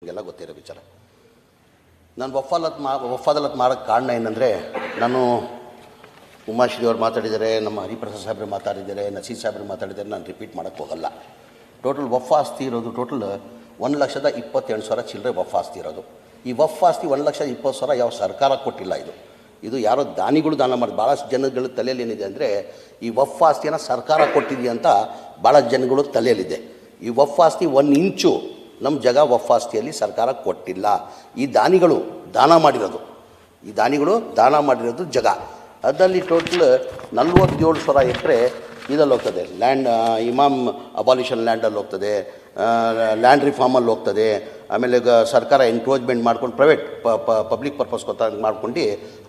ನಿಮಗೆಲ್ಲ ಗೊತ್ತಿರೋ ವಿಚಾರ. ನಾನು ವಫಾಲತ್ ಮಾ, ವಫಾದಲತ್ ಮಾಡೋಕ್ಕೆ ಕಾರಣ ಏನಂದರೆ, ನಾನು ಉಮಾಶ್ರೀ ಅವ್ರು ಮಾತಾಡಿದ್ದಾರೆ, ನಮ್ಮ ಹರಿಪ್ರಸಾದ್ ಸಾಹೇಬ್ರು ಮಾತಾಡಿದ್ದಾರೆ ನಸೀದ್ ಸಾಹೇಬ್ರು ಮಾತಾಡಿದ್ದಾರೆ, ನಾನು ರಿಪೀಟ್ ಮಾಡೋಕ್ಕೆ ಹೋಗಲ್ಲ. ಟೋಟಲ್ ವಫ್ ಆಸ್ತಿ ಇರೋದು ಟೋಟಲ್ ಒಂದು ಲಕ್ಷದ ಇಪ್ಪತ್ತೆಂಟು ಸಾವಿರ ಚಿಲ್ಲರೆ ವಫ್ ಆಸ್ತಿ ಇರೋದು. ಈ ವಫ್ ಆಸ್ತಿ ಒಂದು ಲಕ್ಷದ ಇಪ್ಪತ್ತು ಸಾವಿರ ಯಾವ ಸರ್ಕಾರ ಕೊಟ್ಟಿಲ್ಲ ಇದು. ಇದು ಯಾರೋ ದಾನಿಗಳು ದಾನ ಮಾಡಿ ಭಾಳಷ್ಟು ಜನಗಳ ತಲೆಯಲ್ಲಿ ಏನಿದೆ ಅಂದರೆ, ಈ ವಫ್ ಆಸ್ತಿಯನ್ನು ಸರ್ಕಾರ ಕೊಟ್ಟಿದೆಯಂತ ಭಾಳ ಜನಗಳು ತಲೆಯಲ್ಲಿದೆ. ಈ ವಫ್ ಆಸ್ತಿ ಒಂದು ಇಂಚು ನಮ್ಮ ಜಗ ವಫಾಸ್ತಿಯಲ್ಲಿ ಸರ್ಕಾರ ಕೊಟ್ಟಿಲ್ಲ. ಈ ದಾನಿಗಳು ದಾನ ಮಾಡಿರೋದು. ಈ ದಾನಿಗಳು ದಾನ ಮಾಡಿರೋದು ಜಗ. ಅದರಲ್ಲಿ ಟೋಟಲ್ ನಲ್ವತ್ತೇಳು ಸಾವಿರ ಎಕರೆ ಇದಲ್ಲಿ ಹೋಗ್ತದೆ. ಲ್ಯಾಂಡ್ ಇಮಾಮ್ ಅಬಾಲಿಷನ್ ಲ್ಯಾಂಡಲ್ಲಿ ಹೋಗ್ತದೆ. ಲ್ಯಾಂಡ್ ರಿಫಾರ್ಮಲ್ಲಿ ಹೋಗ್ತದೆ. ಆಮೇಲೆ ಗ, ಸರ್ಕಾರ ಎನ್ಕ್ರೋಚ್ಮೆಂಟ್ ಮಾಡ್ಕೊಂಡು ಪ್ರೈವೇಟ್ ಪಬ್ಲಿಕ್ ಪರ್ಪಸ್ ಗೊತ್ತ ಮಾಡ್ಕೊಂಡು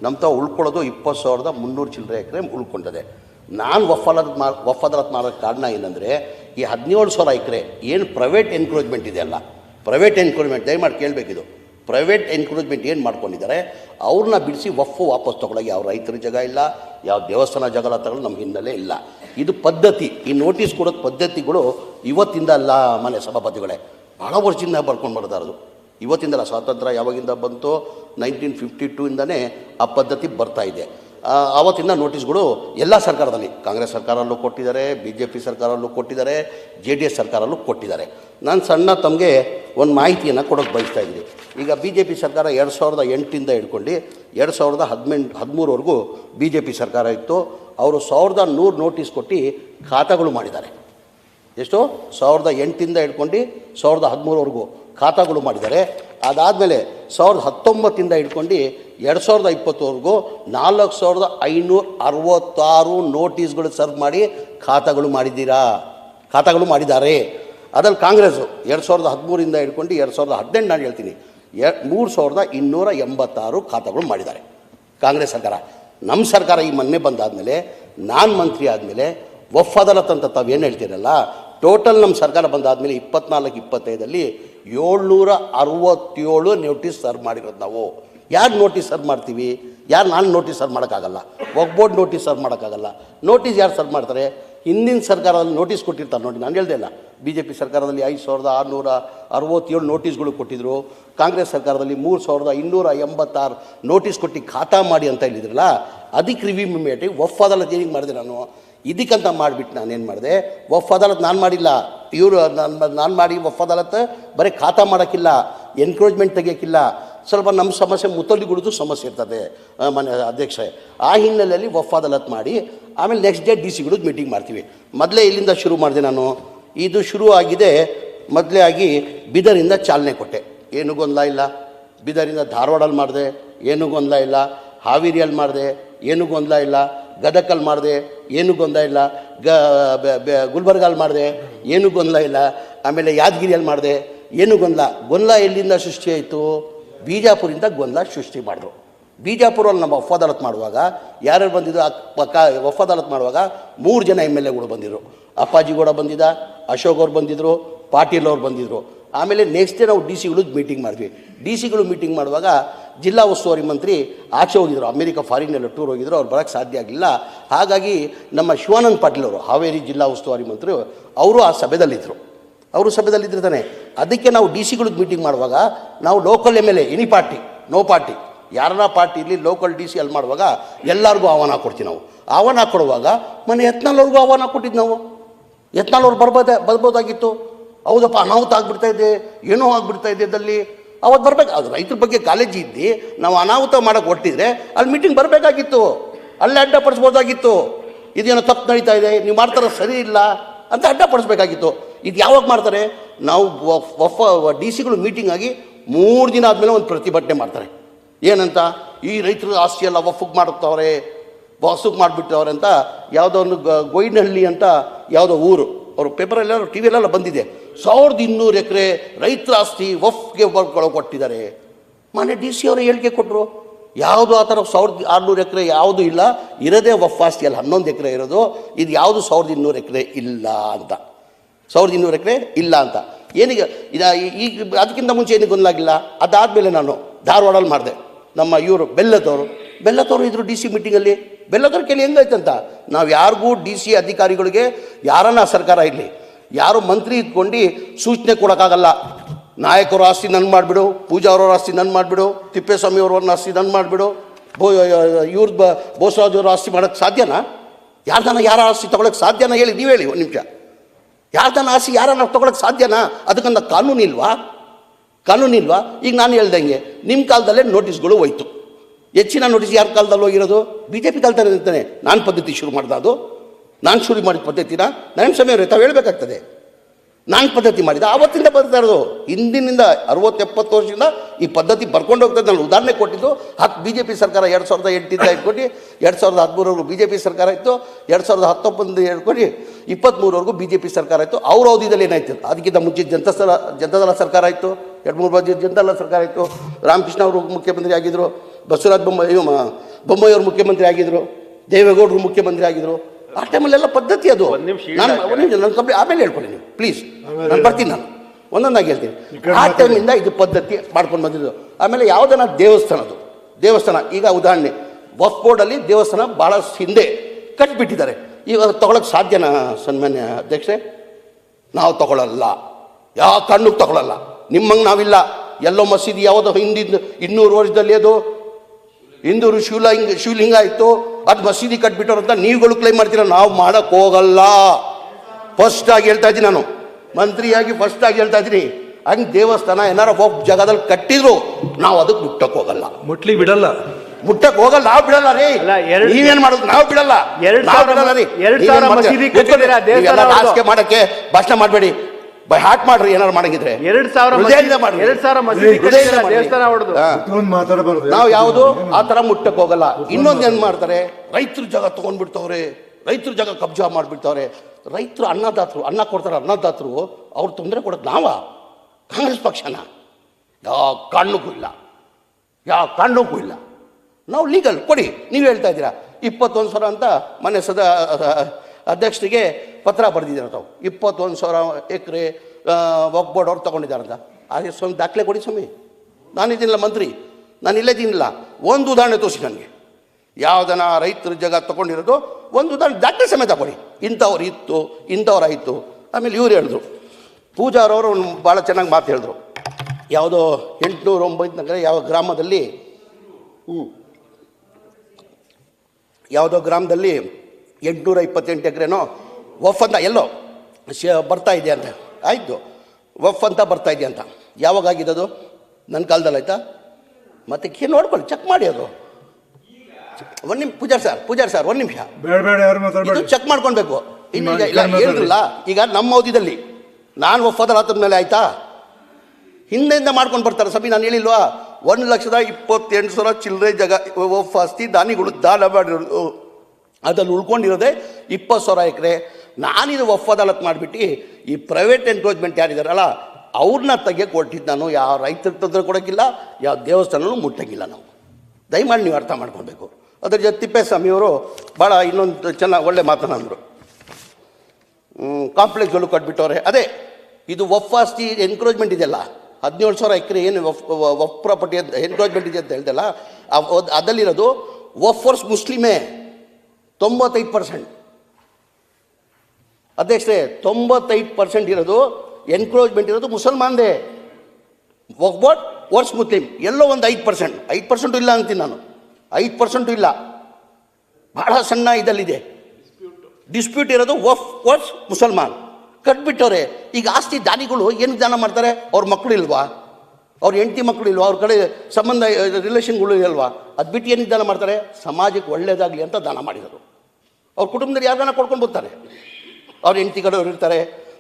ನಮ್ಮ ತಾವು ಉಳ್ಕೊಳ್ಳೋದು ಇಪ್ಪತ್ತು ಸಾವಿರದ ಮುನ್ನೂರು ಚಿಲ್ಲರೆ ಎಕರೆ ಉಳ್ಕೊಂಡಿದೆ. ನಾನು ವಫಾಲತ್ ಮಾ ವಫಾದಲತ್ ಮಾಡೋಕ್ಕೆ ಕಾರಣ ಏನಂದರೆ ಈ ಹದಿನೇಳು ಸಾವಿರ ಎಕರೆ ಏನು ಪ್ರೈವೇಟ್ ಎನ್ಕ್ರೋಚ್ಮೆಂಟ್ ಇದೆಯಲ್ಲ ಪ್ರೈವೇಟ್ ಎನ್ಕ್ರೋಚ್ಮೆಂಟ್ ದಯಮಾಡಿ ಕೇಳಬೇಕಿದು. ಪ್ರೈವೇಟ್ ಎನ್ಕ್ರೋಚ್ಮೆಂಟ್ ಏನು ಮಾಡ್ಕೊಂಡಿದ್ದಾರೆ, ಅವ್ರನ್ನ ಬಿಡಿಸಿ ವಫು ವಾಪಸ್ ತೊಗೊಳಗೆ ಯಾವ ರೈತರ ಜಾಗ ಇಲ್ಲ, ಯಾವ ದೇವಸ್ಥಾನ ಜಗಳ ತಗೊಳ್ಳೋ ನಮ್ಮ ಹಿನ್ನೆಲೆ ಇಲ್ಲ. ಇದು ಪದ್ಧತಿ, ಈ ನೋಟಿಸ್ ಕೊಡೋದು ಪದ್ಧತಿಗಳು ಇವತ್ತಿಂದ ಅಲ್ಲ ಮನೆ ಸಭಾಪತಿಗಳೇ. ಭಾಳ ವರ್ಷದಿಂದ ಬರ್ಕೊಂಡು ಬರ್ತಾ ಇರೋದು. ಇವತ್ತಿಂದಲ್ಲ ಸ್ವಾತಂತ್ರ್ಯ ಯಾವಾಗಿಂದ ಬಂತು? ನೈನ್ಟೀನ್ ಫಿಫ್ಟಿ ಟೂ ಇಂದನೇ ಆ ಪದ್ಧತಿ ಬರ್ತಾ ಇದೆ. ಆವತ್ತಿಂದ ನೋಟಿಸ್ಗಳು ಎಲ್ಲ ಸರ್ಕಾರದಲ್ಲಿ. ಕಾಂಗ್ರೆಸ್ ಸರ್ಕಾರಲ್ಲೂ ಕೊಟ್ಟಿದ್ದಾರೆ ಬಿ ಜೆ ಪಿ ಸರ್ಕಾರಲ್ಲೂ ಕೊಟ್ಟಿದ್ದಾರೆ, ಜೆ ಡಿ ಎಸ್ ಸರ್ಕಾರಲ್ಲೂ ಕೊಟ್ಟಿದ್ದಾರೆ. ನಾನು ಸಣ್ಣ ತಮಗೆ ಒಂದು ಮಾಹಿತಿಯನ್ನು ಕೊಡೋಕ್ಕೆ ಬಯಸ್ತಾ ಇದ್ದೀನಿ. ಈಗ ಬಿ ಜೆ ಪಿ ಸರ್ಕಾರ ಎರಡು ಸಾವಿರದ ಎಂಟಿಂದ ಹಿಡ್ಕೊಂಡು ಎರಡು ಸಾವಿರದ ಹದಿನೆಂಟು ಹದಿಮೂರವರೆಗೂ ಬಿ ಜೆ ಪಿ ಸರ್ಕಾರ ಇತ್ತು. ಅವರು ಸಾವಿರದ ನೂರು ನೋಟಿಸ್ ಕೊಟ್ಟು ಖಾತಾಗಳು ಮಾಡಿದ್ದಾರೆ. ಎಷ್ಟು? ಸಾವಿರದ ಎಂಟಿಂದ ಹಿಡ್ಕೊಂಡು ಸಾವಿರದ ಹದಿಮೂರವರೆಗೂ ಖಾತಾಗಳು ಮಾಡಿದ್ದಾರೆ. ಅದಾದಮೇಲೆ ಸಾವಿರದ ಹತ್ತೊಂಬತ್ತಿಂದ ಹಿಡ್ಕೊಂಡು ಎರಡು ಸಾವಿರದ ಇಪ್ಪತ್ತವರೆಗೂ ನಾಲ್ಕು ಸಾವಿರದ ಐನೂರ ಅರವತ್ತಾರು ನೋಟಿಸ್ಗಳು ಸರ್ವ್ ಮಾಡಿ ಖಾತಾಗಳು ಮಾಡಿದ್ದೀರಾ? ಖಾತಾಗಳು ಮಾಡಿದ್ದಾರೆ. ಅದ್ರಲ್ಲಿ ಕಾಂಗ್ರೆಸ್ಸು ಎರಡು ಸಾವಿರದ ಹದಿಮೂರಿಂದ ಹಿಡ್ಕೊಂಡು ಎರಡು ಸಾವಿರದ ಹದಿನೆಂಟು ನಾನು ಹೇಳ್ತೀನಿ. ಎ ಮೂರು ಸಾವಿರದ ಇನ್ನೂರ ಎಂಬತ್ತಾರು ಖಾತಾಗಳು ಮಾಡಿದ್ದಾರೆ. ಕಾಂಗ್ರೆಸ್ ಸರ್ಕಾರ. ನಮ್ಮ ಸರ್ಕಾರ ಈ ಮೊನ್ನೆ ಬಂದಾದಮೇಲೆ, ನಾನು ಮಂತ್ರಿ ಆದಮೇಲೆ ಒಫ್ ಅದಾಲತ್ ಅಂತ ತಾವೇನು ಹೇಳ್ತೀರಲ್ಲ ಟೋಟಲ್ ನಮ್ಮ ಸರ್ಕಾರ ಬಂದಾದಮೇಲೆ ಇಪ್ಪತ್ನಾಲ್ಕು, ಇಪ್ಪತ್ತೈದಲ್ಲಿ ಏಳ್ನೂರ ಅರವತ್ತೇಳು ನೋಟಿಸ್ ಸರ್ವ್ ಮಾಡಿರೋದು ನಾವು. ಯಾರು ನೋಟಿಸ್ ಸರ್ವ್ ಮಾಡ್ತೀವಿ? ಯಾರು ನಾನು ನೋಟಿಸ್ ಸರ್ವ್ ಮಾಡೋಕ್ಕಾಗಲ್ಲ. ಒಗ್ಬೋರ್ಡ್ ನೋಟಿಸ್ ಸರ್ವ್ ಮಾಡೋಕ್ಕಾಗಲ್ಲ. ನೋಟಿಸ್ ಯಾರು ಸರ್ವ್ ಮಾಡ್ತಾರೆ? ಹಿಂದಿನ ಸರ್ಕಾರದಲ್ಲಿ ನೋಟಿಸ್ ಕೊಟ್ಟಿರ್ತಾರೆ ನೋಡಿ, ನಾನು ಹೇಳ್ದೆ ಇಲ್ಲ ಬಿ ಜೆ ಪಿ ಸರ್ಕಾರದಲ್ಲಿ ಐದು ಸಾವಿರದ ಆರುನೂರ ಅರವತ್ತೇಳು ನೋಟಿಸ್ಗಳು ಕೊಟ್ಟಿದ್ದರು ಕಾಂಗ್ರೆಸ್ ಸರ್ಕಾರದಲ್ಲಿ ಮೂರು ಸಾವಿರದ ಇನ್ನೂರ ಎಂಬತ್ತಾರು ನೋಟಿಸ್ ಕೊಟ್ಟು ಖಾತಾ ಮಾಡಿ ಅಂತ ಹೇಳಿದ್ರಲ್ಲ ಅದಕ್ಕೆ ರಿವ್ಯೂ ಮೇಟಿ ಒಫ್ ಅದಾಲತ್ ಏನಿಗೆ ಮಾಡಿದೆ ನಾನು? ಇದಕ್ಕಂತ ಮಾಡಿಬಿಟ್ಟು ನಾನೇನು ಮಾಡಿದೆ? ಒಫ್ ಅದಾಲತ್ ನಾನು ಮಾಡಿಲ್ಲ. ಇವರು ನಾನು ನಾನು ಮಾಡಿ ಒಫ್ ಬರೀ ಖಾತಾ ಮಾಡೋಕ್ಕಿಲ್ಲ ಎನ್ಕ್ರೋಜ್ಮೆಂಟ್ ತೆಗಿಯೋಕ್ಕಿಲ್ಲ. ಸ್ವಲ್ಪ ನಮ್ಮ ಸಮಸ್ಯೆ ಮುತಲಿಗುಡ್ದು ಸಮಸ್ಯೆ ಇರ್ತದೆ ಮನೆ ಅಧ್ಯಕ್ಷ ಆ ಹಿನ್ನೆಲೆಯಲ್ಲಿ ಒಫ್ ಮಾಡಿ, ಆಮೇಲೆ ನೆಕ್ಸ್ಟ್ ಡೇ ಡಿ ಸಿಗಳು ಮೀಟಿಂಗ್ ಮಾಡ್ತೀವಿ. ಮೊದಲೇ ಇಲ್ಲಿಂದ ಶುರು ಮಾಡಿದೆ ನಾನು. ಇದು ಶುರು ಆಗಿದೆ, ಮೊದಲೇ ಆಗಿ ಬೀದರಿಂದ ಚಾಲನೆ ಕೊಟ್ಟೆ. ಏನೂ ಗೊಂದಲ ಇಲ್ಲ. ಬೀದರಿಂದ ಧಾರವಾಡಲ್ಲಿ ಮಾಡಿದೆ, ಏನೂ ಗೊಂದಲ ಇಲ್ಲ. ಹಾವೇರಿಯಲ್ಲಿ ಮಾಡಿದೆ ಏನು ಗೊಂದಲ ಇಲ್ಲ. ಗದಕಲ್ಲಿ ಮಾಡಿದೆ, ಏನು ಗೊಂದಲ ಇಲ್ಲ. ಗ ಗುಲ್ಬರ್ಗಲ್ಲಿ ಮಾಡಿದೆ, ಏನು ಗೊಂದಲ ಇಲ್ಲ. ಆಮೇಲೆ ಯಾದಗಿರಿಯಲ್ಲಿ ಮಾಡಿದೆ, ಏನು ಗೊಂದಲ? ಗೊಂದಲ ಎಲ್ಲಿಂದ ಸೃಷ್ಟಿ ಆಯಿತು? ಬೀಜಾಪುರಿಂದ ಗೊಂದಲ ಸೃಷ್ಟಿ ಮಾಡಿದ್ರು. ಬೀಜಾಪುರಲ್ಲಿ ನಮ್ಮ ವಫ್ ಮಾಡುವಾಗ, ಯಾರ್ಯಾರು ಬಂದಿದ್ದು ಪಕ್ಕ ವಫ್ ಅದಾಲತ್ ಮಾಡುವಾಗ ಮೂರು ಜನ ಎಂ ಎಲ್ ಎಗಳು ಬಂದಿದ್ರು. ಅಪ್ಪಾಜಿ ಕೂಡ ಬಂದಿದ್ದ ಅಶೋಕ್ ಅವ್ರು ಬಂದಿದ್ದರು ಪಾಟೀಲ್ ಅವ್ರು ಬಂದಿದ್ದರು ಆಮೇಲೆ ನೆಕ್ಸ್ಟ್ ಡೇ ನಾವು ಡಿ ಸಿಗಳು ಮೀಟಿಂಗ್ ಮಾಡಿದ್ವಿ. ಡಿ ಸಿಗಳು ಮೀಟಿಂಗ್ ಮಾಡುವಾಗ ಜಿಲ್ಲಾ ಉಸ್ತುವಾರಿ ಮಂತ್ರಿ ಆಚೆ ಹೋಗಿದ್ರು. ಅಮೆರಿಕ ಫಾರಿನೆಲ್ಲ ಟೂರ್ ಹೋಗಿದ್ರು. ಅವ್ರು ಬರೋಕ್ಕೆ ಸಾಧ್ಯ ಆಗಲಿಲ್ಲ ಹಾಗಾಗಿ ನಮ್ಮ ಶಿವಾನಂದ್ ಪಾಟೀಲ್ ಅವರು, ಹಾವೇರಿ ಜಿಲ್ಲಾ ಉಸ್ತುವಾರಿ ಮಂತ್ರಿ, ಅವರು ಆ ಸಭೆಯಲ್ಲಿದ್ದರು ಅವರು ಸಭೆಯಲ್ಲಿದ್ದರು ತಾನೆ. ಅದಕ್ಕೆ ನಾವು ಡಿ ಸಿಗಳಿಗೆ ಮೀಟಿಂಗ್ ಮಾಡುವಾಗ ನಾವು local M L A any party no party ಯಾರನ್ನ ಪಾರ್ಟಿ ಇರಲಿ ಲೋಕಲ್ ಡಿ ಸಿ ಅಲ್ಲಿ ಮಾಡುವಾಗ ಎಲ್ಲರಿಗೂ ಆಹ್ವಾನ ಕೊಡ್ತೀವಿ ನಾವು. ಆಹ್ವಾನ ಕೊಡುವಾಗ ಮನೆ ಯತ್ನಾಳವ್ರಿಗೂ ಆಹ್ವಾನ ಕೊಟ್ಟಿದ್ದು ನಾವು. ಯತ್ನಾಳವ್ರು ಬರ್ಬೋದೇ ಬರ್ಬೋದಾಗಿತ್ತು. ಹೌದಪ್ಪ, ಅನಾಹುತ ಆಗ್ಬಿಡ್ತಾ ಇದೆ, ಏನೋ ಆಗ್ಬಿಡ್ತಾ ಇದೆ ಅದಲ್ಲಿ ಅವತ್ತು ಬರ್ಬೇಕು, ಅದು ರೈತರ ಬಗ್ಗೆ ಕಾಲೇಜಿ ಇದ್ದು, ನಾವು ಅನಾಹುತ ಮಾಡೋಕೆ ಹೊಟ್ಟಿದ್ರೆ ಅಲ್ಲಿ ಮೀಟಿಂಗ್ ಬರಬೇಕಾಗಿತ್ತು, ಅಲ್ಲೇ ಅಡ್ಡಪಡಿಸ್ಬೋದಾಗಿತ್ತು ಇದೇನೋ ತಪ್ಪು ನಡೀತಾ ಇದೆ, ನೀವು ಮಾಡ್ತಾರೋ ಸರಿ ಇಲ್ಲ ಅಂತ ಅಡ್ಡಪಡಿಸ್ಬೇಕಾಗಿತ್ತು ಇದು ಯಾವಾಗ ಮಾಡ್ತಾರೆ? ನಾವು ವಫ ಡಿ ಸಿಗಳು ಮೀಟಿಂಗ್ ಆಗಿ ಮೂರು ದಿನ ಆದಮೇಲೆ ಒಂದು ಪ್ರತಿಭಟನೆ ಮಾಡ್ತಾರೆ. ಏನಂತ? ಈ ರೈತರ ಆಸ್ತಿ ಎಲ್ಲ ವಫಗ್ ಮಾಡುತ್ತವ್ರೆ ವಾಸುಗ್ ಮಾಡಿಬಿಟ್ಟವ್ರೆ ಅಂತ, ಯಾವುದೋ ಒಂದು ಗೋಯಿನಹಳ್ಳಿ ಅಂತ ಯಾವುದೋ ಊರು, ಅವರು ಪೇಪರಲ್ಲೆಲ್ಲ ಟಿ ವಿಯಲ್ಲೆಲ್ಲ ಬಂದಿದೆ. ಸಾವಿರದ ಇನ್ನೂರು ಎಕರೆ ರೈತರ ಆಸ್ತಿ ವಫ್ಗೆ ಬರ್ಕೊಳ್ಳೋ ಕೊಟ್ಟಿದ್ದಾರೆ. ಮನೆ ಡಿ ಸಿ ಅವರು ಹೇಳಿಕೆ ಕೊಟ್ಟರು ಯಾವುದು ಆ ಥರ ಸಾವಿರದ ಆರುನೂರು ಎಕರೆ ಯಾವುದೂ ಇಲ್ಲ, ಇರೋದೇ ವಫ್ ಆಸ್ತಿ ಅಲ್ಲ, ಹನ್ನೊಂದು ಎಕರೆ ಇರೋದು, ಇದು ಯಾವುದು ಸಾವಿರದ ಇನ್ನೂರು ಎಕರೆ ಇಲ್ಲ ಅಂತ. ಸಾವಿರದ ಇನ್ನೂರು ಎಕರೆ ಇಲ್ಲ ಅಂತ. ಏನಿಗೆ, ಇದು ಈಗ ಅದಕ್ಕಿಂತ ಮುಂಚೆ ಏನಿಗೆ ಗೊಂದಲಾಗಿಲ್ಲ. ಅದಾದಮೇಲೆ ನಾನು ಧಾರವಾಡಲ್ಲಿ ಮಾಡಿದೆ. ನಮ್ಮ ಇವರು ಬೆಲ್ಲದವರು. ಬೆಲ್ಲದವರು ಇದ್ರು ಡಿ ಸಿ ಮೀಟಿಂಗಲ್ಲಿ ಬೆಲ್ಲದವ್ರ ಕೇಳಿ ಹೆಂಗಾಯ್ತಂತ? ನಾವು ಯಾರಿಗೂ ಡಿ ಸಿ ಅಧಿಕಾರಿಗಳಿಗೆ ಯಾರನ್ನ ಸರ್ಕಾರ ಇರಲಿ. ಯಾರು ಮಂತ್ರಿ ಇಟ್ಕೊಂಡು ಸೂಚನೆ ಕೊಡೋಕ್ಕಾಗಲ್ಲ. ನಾಯಕರ ಆಸ್ತಿ ನನ್ನ ಮಾಡಿಬಿಡು ಪೂಜಾ ಅವ್ರವ್ರ ಆಸ್ತಿ ನನ್ನ ಮಾಡಿಬಿಡು ತಿಪ್ಪೇಸ್ವಾಮಿ ಅವ್ರವ್ರನ್ನ ಆಸ್ತಿ ನನ್ನ ಮಾಡಿಬಿಡು ಬೋ ಇವ್ರದ್ದು ಬೋಸರಾಜವ್ರ ಆಸ್ತಿ ಮಾಡೋಕ್ಕೆ ಸಾಧ್ಯನಾ? ಯಾರ್ದಾನ ಯಾರ ಆಸ್ತಿ ತೊಗೊಳಕ್ಕೆ ಸಾಧ್ಯನಾ ಹೇಳಿ, ನೀವು ಹೇಳಿ ಒಂದು ನಿಮಿಷ. ಯಾರ್ದನ ಆಸ್ತಿ ಯಾರನ್ನ ತೊಗೊಳಕ್ಕೆ ಸಾಧ್ಯನಾ? ಅದಕ್ಕಂತ ಕಾನೂನಿಲ್ವಾ ಇಲ್ವಾ? ಕಾನೂನು ಇಲ್ವಾ? ಈಗ ನಾನು ಹೇಳ್ದಂಗೆ ನಿಮ್ಮ ಕಾಲದಲ್ಲೇ ನೋಟಿಸ್ಗಳು ಹೋಯ್ತು. ಹೆಚ್ಚಿನ ನೋಟಿಸ್ ಯಾರ ಕಾಲದಲ್ಲಿ ಹೋಗಿರೋದು? ಬಿ ಜೆ ಪಿ ಕಾಲದಲ್ಲಿ ಅಂತಾನೆ ನಾನು ಪದ್ಧತಿ ಶುರು ಮಾಡ್ದೆ ಅದು. ನಾನು ಶುರು ಮಾಡಿದ ಪದ್ಧತಿನ ನನ್ನ ಸಮಯ ತಾವು ಹೇಳಬೇಕಾಗ್ತದೆ. ನಾನು ಪದ್ಧತಿ ಮಾಡಿದ, ಆವತ್ತಿಂದ ಬರ್ತಾ ಇರೋದು. ಹಿಂದಿನಿಂದ ಅರವತ್ತೆಪ್ಪತ್ತು ವರ್ಷದಿಂದ ಈ ಪದ್ಧತಿ ಬರ್ಕೊಂಡು ಹೋಗ್ತದೆ. ನಾನು ಉದಾಹರಣೆ ಕೊಟ್ಟಿದ್ದು ಹತ್ತು ಬಿ ಜೆ ಪಿ ಸರ್ಕಾರ ಎರಡು ಸಾವಿರದ ಎಂಟಿಂದ ಇಟ್ಕೊಂಡು, ಎರಡು ಸಾವಿರದ ಹದಿಮೂರವರೆಗೂ ಬಿ ಜೆ ಪಿ ಸರ್ಕಾರ ಇತ್ತು, ಎರಡು ಸಾವಿರದ ಹತ್ತೊಂಬತ್ತು ಹೇಳ್ಕೊಂಡು ಇಪ್ಪತ್ತ್ಮೂರವರೆಗೂ ಬಿ ಜೆ ಪಿ ಸರ್ಕಾರ ಇತ್ತು. ಅವ್ರ ಅವಧಿದಲ್ಲಿ ಏನಾಯ್ತು? ಅದಕ್ಕಿಂತ ಮುಂಚೆ ಜನತಾದಳ ಜನತಾದಳ ಸರ್ಕಾರ ಇತ್ತು ಎರಡು ಮೂರು ಬಾರಿ ಜನತಾದಳ ಸರ್ಕಾರ ಇತ್ತು, ರಾಮಕೃಷ್ಣ ಅವರು ಮುಖ್ಯಮಂತ್ರಿ ಆಗಿದ್ದರು ಬಸವರಾಜ ಬೊಮ್ಮಾಯಿ ಇವ ಬೊಮ್ಮಾಯಿ ಅವರು ಮುಖ್ಯಮಂತ್ರಿ ಆಗಿದ್ದರು ದೇವೇಗೌಡರು ಮುಖ್ಯಮಂತ್ರಿ ಆಗಿದ್ದರು ಆ ಟೈಮಲ್ಲೆಲ್ಲ ಪದ್ಧತಿ ಅದು. ಒಂದ್ ನಿಮಿಷ ನಾನು ಒಂದು ನಿಮಿಷ ನನ್ನ ಕಂಪ್ಲೀಟ್ ಆಮೇಲೆ ಹೇಳ್ಕೊಳ್ಳಿ ನೀವು ಪ್ಲೀಸ್ ನಾನು ಬರ್ತೀನಿ ನಾನು. ಒಂದೊಂದಾಗಿ ಹೇಳ್ತೀನಿ. ಆ ಟೈಮಿಂದ ಇದು ಪದ್ಧತಿ ಮಾಡ್ಕೊಂಡು ಬಂದಿದ್ದು. ಆಮೇಲೆ ಯಾವುದನ್ನ ದೇವಸ್ಥಾನದು ದೇವಸ್ಥಾನ ಈಗ ಉದಾಹರಣೆ ವಫ್ ಬೋರ್ಡಲ್ಲಿ ದೇವಸ್ಥಾನ ಭಾಳ ಹಿಂದೆ ಕಟ್ಬಿಟ್ಟಿದ್ದಾರೆ. ಇವಾಗ ತಗೊಳಕ್ಕೆ ಸಾಧ್ಯನಾ ಸನ್ಮಾನ್ಯ ಅಧ್ಯಕ್ಷೆ ನಾವು ತಗೊಳ್ಳಲ್ಲ ಯಾವ ಕಣ್ಣಿಗೆ ತಗೊಳ್ಳಲ್ಲ ನಿಮ್ಮಂಗೆ ನಾವಿಲ್ಲ. ಎಲ್ಲೋ ಮಸೀದಿ ಯಾವುದೋ ಹಿಂದಿದ್ದು ಇನ್ನೂರು ವರ್ಷದಲ್ಲಿ ಅದು ಹಿಂದೂರು ಶಿವಲಿಂಗ ಶಿವಲಿಂಗ ಆಯಿತು ಅದು ಮಸೀದಿ ಕಟ್ಬಿಟ್ಟವ್ರು ಅಂತ ನೀವುಗಳು ಕ್ಲೈಮ್ ಮಾಡ್ತೀರ? ನಾವು ಮಾಡಕ್ಕೆ ಹೋಗಲ್ಲ. ಫಸ್ಟ್ ಆಗಿ ಹೇಳ್ತಾ ಇದ್ದೀನಿ ನಾನು. ಮಂತ್ರಿಯಾಗಿ ಫಸ್ಟ್ ಆಗಿ ಹೇಳ್ತಾ ಇದ್ದೀನಿ. ಹಂಗೆ ದೇವಸ್ಥಾನ ಏನಾರ ಒಬ್ಬ ಜಾಗದಲ್ಲಿ ಕಟ್ಟಿದ್ರು ನಾವು ಅದಕ್ಕೆ ಮುಟ್ಟಕ್ಕೆ ಹೋಗಲ್ಲ. ಮುಟ್ಲಿ ಬಿಡಲ್ಲ. ಮುಟ್ಟಕ್ಕೆ ಹೋಗಲ್ಲ ನಾವು ಬಿಡಲ್ಲ ರೀ. ನೀವೇನ್ ಮಾಡೋದು? ನಾವು ಬಿಡಲ್ಲ. ನಾವು ಬಿಡಲ್ಲ ರೀ. ಮಾಡಕ್ಕೆ ಭಾಷಣ ಮಾಡಬೇಡಿ. ಬೈ ಹಾಟ್ ಮಾಡ್ರಿ ಏನಾರು ಮಾಡಂಗಿದ್ರೆ. ಎರಡ್ ಸಾವಿರ ಹೃದಯದಿಂದ ಮಸೀದಿ- ಮಾಡ್ರಿ. ಎರಡ್ ಸಾವಿರ ಮಸೀದಿ ಹೃದಯದಿಂದ ಕಟ್ಟಿದ್ದೀರಾ, ಮಾಡ್ರಿ. ದೇವಸ್ಥಾನ ಹೊಡ್ದು. ಹಾ. ಮಾತಾಡಬಾರ್ದು. ನಾವು ಯಾವುದು ಆ ತರ ಮುಟ್ಟಕ್ಕೆ ಹೋಗಲ್ಲ. ಇನ್ನೊಂದು ಏನು ಮಾಡ್ತಾರೆ ರೈತರ ಜಾಗ ತಗೊಂಡ್ಬಿಡ್ತವ್ರೆ. ರೈತರ ಜಾಗ ಕಬ್ಜಾ ಮಾಡ್ಬಿಡ್ತವ್ರೆ. ರೈತರು ಅನ್ನದಾತರು ಅನ್ನ ಕೊಡ್ತಾರೆ ಅನ್ನದಾತರು ಅವ್ರು ತೊಂದರೆ ಕೊಡೋದು ನಾವ. ಕಾಂಗ್ರೆಸ್ ಪಕ್ಷನ. ಯಾವ ಕಾರಣಕ್ಕೂ ಇಲ್ಲ. ಯಾವ ಕಾರಣಕ್ಕೂ ಇಲ್ಲ. ನಾವು ಲೀಗಲ್ ಕೊಡಿ. ನೀವು ಹೇಳ್ತಾ ಇದ್ದೀರಾ. ಇಪ್ಪತ್ತೊಂದು ಸಾವಿರ ಅಂತ ಮನೆ ಸದ ಅಧ್ಯಕ್ಷರಿಗೆ ಪತ್ರ ಬರೆದಿದ್ದಾರೆ ತಾವು. ಇಪ್ಪತ್ತೊಂದು ಸಾವಿರ ಎಕರೆ ಬೋರ್ಡ್ ಅವ್ರು ತೊಗೊಂಡಿದ್ದಾರಂತ. ಹಾಗೆ ಸ್ವಾಮಿ ದಾಖಲೆ ಕೊಡಿ ಸ್ವಾಮಿ. ನಾನಿದ್ದೀನಿಲ್ಲ ಮಂತ್ರಿ. ನಾನು ಇಲ್ಲೇ ಇದ್ದೀನಿಲ್ಲ. ಒಂದು ಉದಾಹರಣೆ ತೋರಿಸಿ ನನಗೆ. ಯಾವುದನ್ನ ರೈತರ ಜಾಗ ತೊಗೊಂಡಿರೋದು, ಒಂದು ಉದಾಹರಣೆ ದಾಖಲೆ ಸಮೇತ ಕೊಡಿ. ಇಂಥವ್ರು ಇತ್ತು ಇಂಥವ್ರಾಯಿತು ಆಮೇಲೆ ಇವ್ರು ಹೇಳಿದ್ರು. ಪೂಜಾರವರು ಭಾಳ ಚೆನ್ನಾಗಿ ಮಾತು ಹೇಳಿದ್ರು. ಯಾವುದೋ ಎಂಟುನೂರ ಒಂಬತ್ತು ನಗರ ಯಾವ ಗ್ರಾಮದಲ್ಲಿ ಹ್ಞೂ ಯಾವುದೋ ಗ್ರಾಮದಲ್ಲಿ ಎಂಟುನೂರ ಇಪ್ಪತ್ತೆಂಟು ಎಕರೆನೋ? ವಫ್ ಅಂತ ಎಲ್ಲೋ? ಶ ಬರ್ತಾ ಇದೆ ಅಂತ. ಆಯಿತು. ವಫ್ ಅಂತ ಬರ್ತಾ ಇದೆ ಅಂತ. ಯಾವಾಗ ಆಗಿದೆ ಅದು ನನ್ನ ಕಾಲದಲ್ಲಿ ಆಯ್ತಾ? ಮತ್ತೆ ಕೇ ನೋಡ್ಕೊಳ್ಳಿ ಚೆಕ್ ಮಾಡಿ ಅದು. ಒಂದು ನಿಮಿಷ ಪೂಜಾರ್ ಸರ್ ಪೂಜಾರ್ ಸರ್ ಒಂದು ನಿಮಿಷ. ಇದು ಚೆಕ್ ಮಾಡ್ಕೊಳ್ಬೇಕು. ಇನ್ನು ಇಲ್ಲ. ಹೇಳಿದ್ರಲ್ಲ ಈಗ ನಮ್ಮ ಅವಧಿದಲ್ಲಿ ನಾನು ಒಪ್ಪದರ ಆತದ ಮೇಲೆ ಆಯ್ತಾ? ಹಿಂದೆಯಿಂದ ಮಾಡ್ಕೊಂಡು ಬರ್ತಾರೆ ಸಭಿ ನಾನು ಹೇಳಿಲ್ವಾ? ಒಂದು ಲಕ್ಷದ ಇಪ್ಪತ್ತೆಂಟು ಸಾವಿರ ಚಿಲ್ಲರೆ ಜಗ ಒಫ್ ಆಸ್ತಿ ದಾನಿಗಳು ದಾನ ಮಾಡಿರೋದು. ಅದ್ರಲ್ಲಿ ಉಳ್ಕೊಂಡಿರೋದೆ ಇಪ್ಪತ್ತು ಸಾವಿರ ಎಕರೆ. ನಾನಿದು ವಫ್ ಮಾಡಿಬಿಟ್ಟು ಈ ಪ್ರೈವೇಟ್ ಎನ್ಕ್ರೋಚ್ಮೆಂಟ್ ಯಾರಿದಾರಲ್ಲ ಅವ್ರನ್ನ ತೆಗಿಯಕ್ಕೆ ಹೊರಟಿದ್ದು ನಾನು. ಯಾವ ರೈತರಿಗೆ ತೊಂದರೆ ಕೊಡೋಕ್ಕಿಲ್ಲ, ಯಾವ ದೇವಸ್ಥಾನನೂ ಮುಟ್ಟಂಗಿಲ್ಲ ನಾವು. ದಯಮಾಡಿ ನೀವು ಅರ್ಥ ಮಾಡ್ಕೊಳ್ಬೇಕು ಅದ್ರ ಜೊತೆ ತಿಪ್ಪೇಸ್ವಾಮಿಯವರು ಭಾಳ ಇನ್ನೊಂದು ಚೆನ್ನಾಗಿ ಒಳ್ಳೆ ಮಾತನಾಡಿದ್ರು. ಕಾಂಪ್ಲೆಕ್ಸ್ಗಳು ಕಟ್ಬಿಟ್ಟವ್ರೆ. ಅದೇ, ಇದು ವಫ್ ಆಸ್ತಿ ಎನ್ಕ್ರೋಚ್ಮೆಂಟ್ ಇದೆಯಲ್ಲ, ಹದಿನೇಳು ಸಾವಿರ ಎಕರೆ ಏನು ವಫ್ ವಫ್ ಪ್ರಾಪರ್ಟಿ ಅಂತ ಎನ್ಕ್ರೋಚ್ಮೆಂಟ್ ಇದೆ ಅಂತ ಹೇಳ್ದಲ್ಲ ಅದಲ್ಲಿರೋದು ಒಫ್ ಫೋರ್ಸ್ ಮುಸ್ಲಿಮೇ. ತೊಂಬತ್ತೈದು ಪರ್ಸೆಂಟ್ ಅಧ್ಯಕ್ಷರೇ ತೊಂಬತ್ತೈದು ಪರ್ಸೆಂಟ್ ಇರೋದು ಎನ್ಕ್ರೋಚ್ಮೆಂಟ್ ಇರೋದು ಮುಸಲ್ಮಾನ್ದೇ. ಒಬ್ಬಟ್ ವರ್ಸ್ ಮುಸ್ಲಿಂ, ಎಲ್ಲೋ ಒಂದು ಐದು ಪರ್ಸೆಂಟ್ ಐದು ಪರ್ಸೆಂಟು ಇಲ್ಲ ಅಂತೀನಿ ನಾನು. ಐದು ಪರ್ಸೆಂಟು ಇಲ್ಲ. ಬಹಳ ಸಣ್ಣ ಇದಲ್ಲಿದೆ. ಡಿಸ್ಪ್ಯೂಟ್ ಇರೋದು ವಫ್ ವರ್ಸ್ ಮುಸಲ್ಮಾನ್. ಕಟ್ಬಿಟ್ಟವ್ರೆ. ಈಗ ಆಸ್ತಿ ದಾನಿಗಳು ಏನು ದಾನ ಮಾಡ್ತಾರೆ? ಅವ್ರ ಮಕ್ಕಳು ಇಲ್ವಾ? ಅವ್ರ ಹೆಂಡತಿ ಮಕ್ಕಳು ಇಲ್ವಾ? ಅವ್ರ ಕಡೆ ಸಂಬಂಧ ರಿಲೇಷನ್ಗಳು ಇಲ್ವಾ? ಅದು ಬಿಟ್ಟು ಏನು ದಾನ ಮಾಡ್ತಾರೆ? ಸಮಾಜಕ್ಕೆ ಒಳ್ಳೇದಾಗಲಿ ಅಂತ ದಾನ ಮಾಡಿದರು ಅವ್ರ ಕುಟುಂಬದಲ್ಲಿ ಯಾರನ್ನ ಕೊಡ್ಕೊಂಡು ಬರ್ತಾರೆ ಅವ್ರ ಹೆಂಡತಿ ಕಡೆಯವ್ರು ಇರ್ತಾರೆ,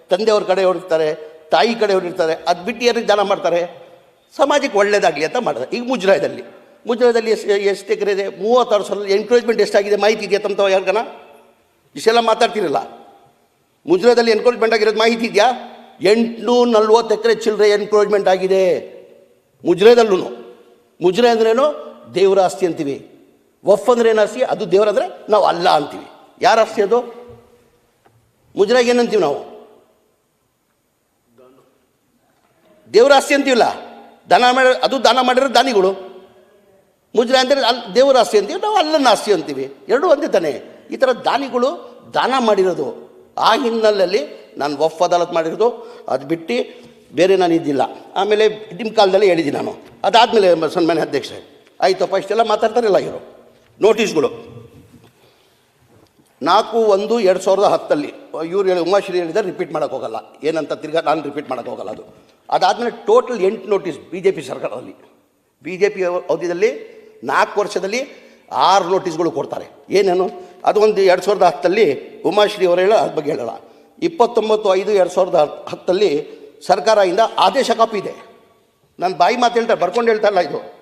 ತಂದೆಯವ್ರ ಕಡೆಯವ್ರು ಇರ್ತಾರೆ, ತಾಯಿ ಕಡೆಯವ್ರು ಇರ್ತಾರೆ, ಅದು ಬಿಟ್ಟು ಯಾರಿಗೆ ದಾನ ಮಾಡ್ತಾರೆ. ಸಮಾಜಕ್ಕೆ ಒಳ್ಳೇದಾಗಲಿ ಅಂತ ಮಾಡ್ತಾರೆ. ಈಗ ಮುಜರಾಯದಲ್ಲಿ ಮುಜರಾಯದಲ್ಲಿ ಎಷ್ಟು ಎಷ್ಟು ಎಕರೆ ಇದೆ? ಮೂವತ್ತಾರು ಸಾವಿರ ಎನ್ಕರೇಜ್ಮೆಂಟ್ ಎಷ್ಟಾಗಿದೆ? ಮಾಹಿತಿ ಇದೆಯಾ ತಮ್ಮ ಯಾರಿಗನ? ಇಷ್ಟೆಲ್ಲ ಮಾತಾಡ್ತಿರಲ್ಲ. ಮುಜರಾಯದಲ್ಲಿ ಎನ್ಕರೇಜ್ಮೆಂಟ್ ಆಗಿರೋದು ಮಾಹಿತಿ ಇದೆಯಾ? ಎಂಟು ನಲ್ವತ್ತು ಎಕರೆ ಚಿಲ್ಲರೆ ಎನ್ಕ್ರೋಜ್ಮೆಂಟ್ ಆಗಿದೆ. ಮುಜರಾಯದಲ್ಲೂ ಮುಜರೆ ಅಂದ್ರೇನು? ದೇವರ ಆಸ್ತಿ ಅಂತೀವಿ. ವಫ್ ಅಂದ್ರೆ ಏನು ಆಸ್ತಿ? ಅದು ದೇವರ ಅಂದರೆ ನಾವು ಅಲ್ಲ ಅಂತೀವಿ. ಯಾರ ಆಸ್ತಿ ಅದು? ಮುಜರಾಗ ಏನಂತೀವಿ ನಾವು? ದೇವ್ರ ಆಸ್ತಿ ಅಂತೀವಲ್ಲ? ದಾನ ಮಾಡಿ, ಅದು ದಾನ ಮಾಡಿರೋ ದಾನಿಗಳು. ಮುಜ್ರ ಅಂದರೆ ಅಲ್ಲಿ ದೇವ್ರ ಆಸ್ತಿ ಅಂತೀವಿ, ನಾವು ಅಲ್ಲನ್ನು ಆಸ್ತಿ ಅಂತೀವಿ. ಎರಡೂ ಒಂದೇ ತಾನೆ. ಈ ಥರ ದಾನಿಗಳು ದಾನ ಮಾಡಿರೋದು. ಆ ಹಿನ್ನೆಲೆಯಲ್ಲಿ ನಾನು ಒಫ್ ಅದಾಲತ್ ಮಾಡಿರೋದು. ಅದು ಬಿಟ್ಟು ಬೇರೆ ನಾನು ಇದ್ದಿಲ್ಲ. ಆಮೇಲೆ ನಿಮ್ಮ ಕಾಲದಲ್ಲಿ ಹೇಳಿದ್ದೀನಿ ನಾನು. ಅದಾದಮೇಲೆ ಸನ್ಮಾನ್ಯ ಅಧ್ಯಕ್ಷರೇ. ಆಯಿತಪ್ಪ, ಇಷ್ಟೆಲ್ಲ ಮಾತಾಡ್ತಾರಲ್ಲ ಇವರು. ನೋಟಿಸ್ಗಳು ನಾಲ್ಕು, ಒಂದು, ಎರಡು ಸಾವಿರದ ಹತ್ತಲ್ಲಿ, ಇವ್ರು ಹೇಳಿ ಉಮಾಶ್ರೀ ಹೇಳಿದರೆ ರಿಪೀಟ್ ಮಾಡೋಕ್ಕೆ ಹೋಗಲ್ಲ. ಏನಂತ ತಿರ್ಗಾ ನಾನು ರಿಪೀಟ್ ಮಾಡೋಕ್ಕೆ ಹೋಗಲ್ಲ ಅದು. ಅದಾದಮೇಲೆ ಟೋಟಲ್ ಎಂಟು ನೋಟಿಸ್ ಬಿ ಜೆ ಪಿ ಸರ್ಕಾರದಲ್ಲಿ. ಬಿ ಜೆ ಪಿ ಅವಧಿಯಲ್ಲಿ ನಾಲ್ಕು ವರ್ಷದಲ್ಲಿ ಆರು ನೋಟಿಸ್ಗಳು ಕೊಡ್ತಾರೆ. ಏನೇನು? ಅದು ಒಂದು ಎರಡು ಸಾವಿರದ ಹತ್ತಲ್ಲಿ ಉಮಾಶ್ರೀ ಅವರು ಹೇಳೋ ಅದ್ರ ಬಗ್ಗೆ ಹೇಳಲ್ಲ. ಇಪ್ಪತ್ತೊಂಬತ್ತು, ಐದು, ಎರಡು ಸಾವಿರದ ಹತ್- ಹತ್ತಲ್ಲಿ ಸರ್ಕಾರದಿಂದ ಆದೇಶ ಕಾಪಿ ಇದೆ. ನಾನು ಬಾಯಿ ಮಾತು ಹೇಳ್ತಾರೆ ಬರ್ಕೊಂಡು ಹೇಳ್ತಾರಲ್ಲ ಇದು.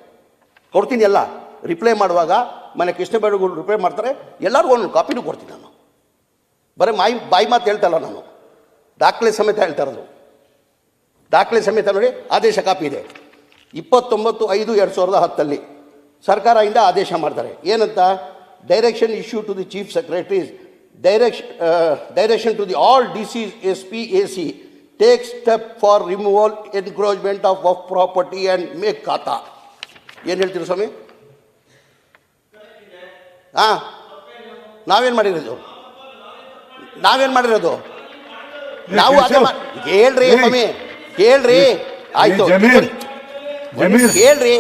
ಕೊಡ್ತೀನಿ ಎಲ್ಲ ರಿಪ್ಲೈ ಮಾಡುವಾಗ ಮನೆ ಕೃಷ್ಣ ಬೇಡಗಳು ರಿಪೇರ್ ಮಾಡ್ತಾರೆ, ಎಲ್ಲರಿಗೂ ಒಂದು ಕಾಪಿನೂ ಕೊಡ್ತೀನಿ ನಾನು. ಬರೀ ಮಾಯಿ, ಬಾಯಿ ಮಾತು ಹೇಳ್ತಲ್ಲ ನಾನು. ದಾಖಲೆ ಸಮೇತ ಹೇಳ್ತಾ ಇರೋದು. ದಾಖಲೆ ಸಮೇತ ನೋಡಿ, ಆದೇಶ ಕಾಪಿ ಇದೆ. ಇಪ್ಪತ್ತೊಂಬತ್ತು ಐದು ಎರಡು ಸಾವಿರದ ಹತ್ತಲ್ಲಿ ಸರ್ಕಾರದಿಂದ ಆದೇಶ ಮಾಡ್ತಾರೆ. ಏನಂತ? Direction issue to the chief secretaries direction direction to the all D C S P A C take step for removal encroachment of of property and make khata ಏನು ಹೇಳ್ತೀರಿ ಸ್ವಾಮಿ? ಹಾಂ ನಾವೇನು ಮಾಡಿರೋದು? ನಾವೇನು ಮಾಡಿರೋದು? ನಾವು ಅದೇ ಹೇಳ್ರಿ ಸ್ವಾಮಿ ಹೇಳ್ರಿ. ಆಯ್ತು. ಹೇಳ್ರಿ.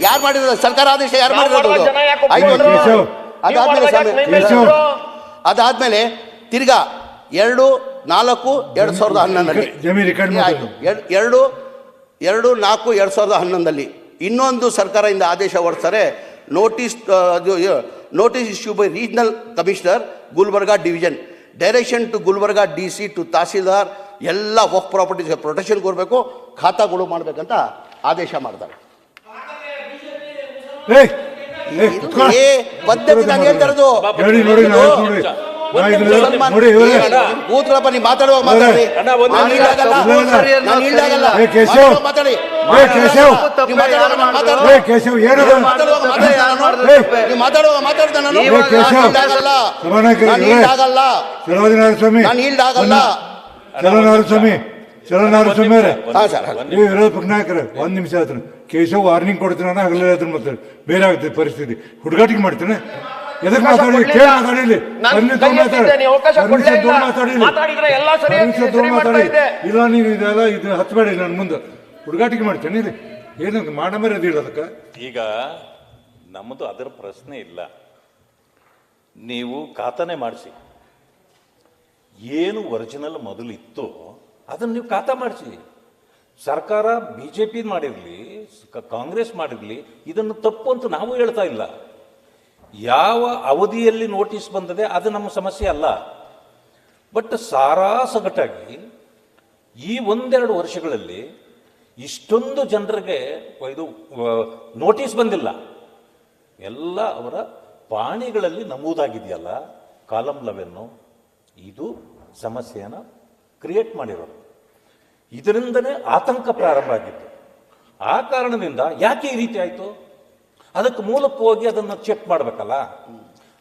ಯಾರು ಮಾಡಿರೋದು? ಸರ್ಕಾರ ಆದೇಶ ಯಾರು ಮಾಡಿರೋದು? ಆಯ್ತು. ಅದಾದ್ಮೇಲೆ ಸ್ವಾಮಿ. ಅದಾದ್ಮೇಲೆ ತಿರ್ಗಾ ಎರಡು ನಾಲ್ಕು ಎರಡು ಸಾವಿರದ ಹನ್ನೊಂದರಲ್ಲಿ ಆಯ್ತು. ಎರಡು ಎರಡು ನಾಲ್ಕು ಎರಡು ಸಾವಿರದ ಹನ್ನೊಂದರಲ್ಲಿ ಇನ್ನೊಂದು ಸರ್ಕಾರದಿಂದ ಆದೇಶ ಹೊರಡ್ತಾರೆ notice notice issue by regional commissioner Gulbarga division direction to Gulbarga D C to tahsildar ಎಲ್ಲ ವಕ್ ಪ್ರಾಪರ್ಟೀಸ್ಗೆ ಪ್ರೊಟೆಕ್ಷನ್ ಕೊಡಬೇಕು ಖಾತಾಗಳು ಮಾಡಬೇಕಂತ ಆದೇಶ ಮಾಡ್ತಾರೆ. ಏ ಪದ್ಧತಿ ನಾನು ಹೇಳ್ತಾ ಇರೋದು. ನೀವು ಮಾತಾಡುವಾಗ ಮಾತಾಡಿ ಕೇಶವ್. ಮಾತಾಡುವಾಗ ಮಾತಾಡಿ ಏ, ಕೇಶವ್. ನೀವು ಮಾತಾಡುವಾಗ ಮಾತಾಡಿ. ಕೇಶವ್ ಏನದು ಮಾತಾಡುವಾಗ ಮಾತಾಡ್ತಾ ನಾನು? ಏ. ನೀವು ಮಾತಾಡುವಾಗ ಮಾತಾಡ್ತಾ ನಾನು? ಏ, ಕೇಶವ್. ನಾನು ಇಲ್ಲಾಗಲ್ಲ. ಸಭಾನಾಯಕರೇ, ನಾನು ಇವ್ರೆ. ಇಲ್ಲಾಗಲ್ಲ. ಚಲೋದಿನಾರ ಸ್ವಾಮಿ. ಸ್ವಾಮಿ ಸ್ವಾಮಿ ವಿರೋಧ ಪಕ್ಷ ನಾಯಕರೇ ಒಂದ್ ನಿಮಿಷ ಆಯ್ತು ಕೇಶವ್ ವಾರ್ನಿಂಗ್ ಕೊಡ್ತೀನಿ ನಾನು ಮತ್ತೆ ಬೇರೆ ಆಗ್ತದೆ ಪರಿಸ್ಥಿತಿ ಹುಡುಗಾಟಿಗೆ ಮಾಡ್ತೇನೆ ಎದಕ್ಕೆ ಮಾತಾಡಿ ಕೇಳಿ ಮಾತಾಡಿ ಇಲ್ಲಿ ನಾನು Permission ಕೈ ತಗೊಂಡು ಮಾತಾಡಿ. ಮಾತಾಡಿದ್ರೆ ಎಲ್ಲ ಸರಿ Permission ತಗೊಂಡು ಮಾತಾಡಿ. ಇಲ್ಲ ನೀನು ಇದೆಲ್ಲ ಇದು ಹಚ್ಚಬೇಡಿ ನನ್ನ ಮುಂದೆ. ಹುಡುಗಾಟಿಗೆ ಮಾಡ್ತೇನೆ ಇಲ್ಲಿ. ಏನು ಮಾಡ ಮರ್ಯಾದೆ ಅದಕ್ಕೆ? ಈಗ ನಮ್ಮದು ಅದರ ಪ್ರಶ್ನೆ ಇಲ್ಲ. ನೀವು ಖಾತನೆ ಮಾಡಿಸಿ. ಏನು ಒರಿಜಿನಲ್ ಮೊದಲು ಇತ್ತು ಅದನ್ನು ನೀವು ಖಾತಾ ಮಾಡಿಸಿ. ಸರ್ಕಾರ ಬಿ ಜೆ ಪಿ ಮಾಡಿರಲಿ ಕಾಂಗ್ರೆಸ್ ಮಾಡಿರಲಿ ಇದನ್ನು ತಪ್ಪು ಅಂತ ನಾವು ಹೇಳ್ತಾ ಇಲ್ಲ. ಯಾವ ಅವಧಿಯಲ್ಲಿ ನೋಟಿಸ್ ಬಂದದೆ ಅದು ನಮ್ಮ ಸಮಸ್ಯೆ ಅಲ್ಲ. ಬಟ್ ಸಾರಾಸಗಟಾಗಿ ಈ ಒಂದೆರಡು ವರ್ಷಗಳಲ್ಲಿ ಇಷ್ಟೊಂದು ಜನರಿಗೆ ಇದು ನೋಟಿಸ್ ಬಂದಿಲ್ಲ. ಎಲ್ಲ ಅವರ ಪಾಣಿಗಳಲ್ಲಿ ನಮೂದಾಗಿದೆಯಲ್ಲ ಕಾಲಮ್ ಲವೆನ್ನು. ಇದು ಸಮಸ್ಯೆಯನ್ನು ಕ್ರಿಯೇಟ್ ಮಾಡಿರೋದು. ಇದರಿಂದನೇ ಆತಂಕ ಪ್ರಾರಂಭ ಆಗಿತ್ತು. ಆ ಕಾರಣದಿಂದ ಯಾಕೆ ಈ ರೀತಿ ಆಯಿತು? ಅದಕ್ಕೆ ಮೂಲಕ್ಕೆ ಹೋಗಿ ಅದನ್ನು ಚೆಕ್ ಮಾಡಬೇಕಲ್ಲ?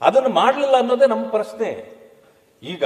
ಅದನ್ನು ಮಾಡಲಿಲ್ಲ ಅನ್ನೋದೇ ನಮ್ಮ ಪ್ರಶ್ನೆ. ಈಗ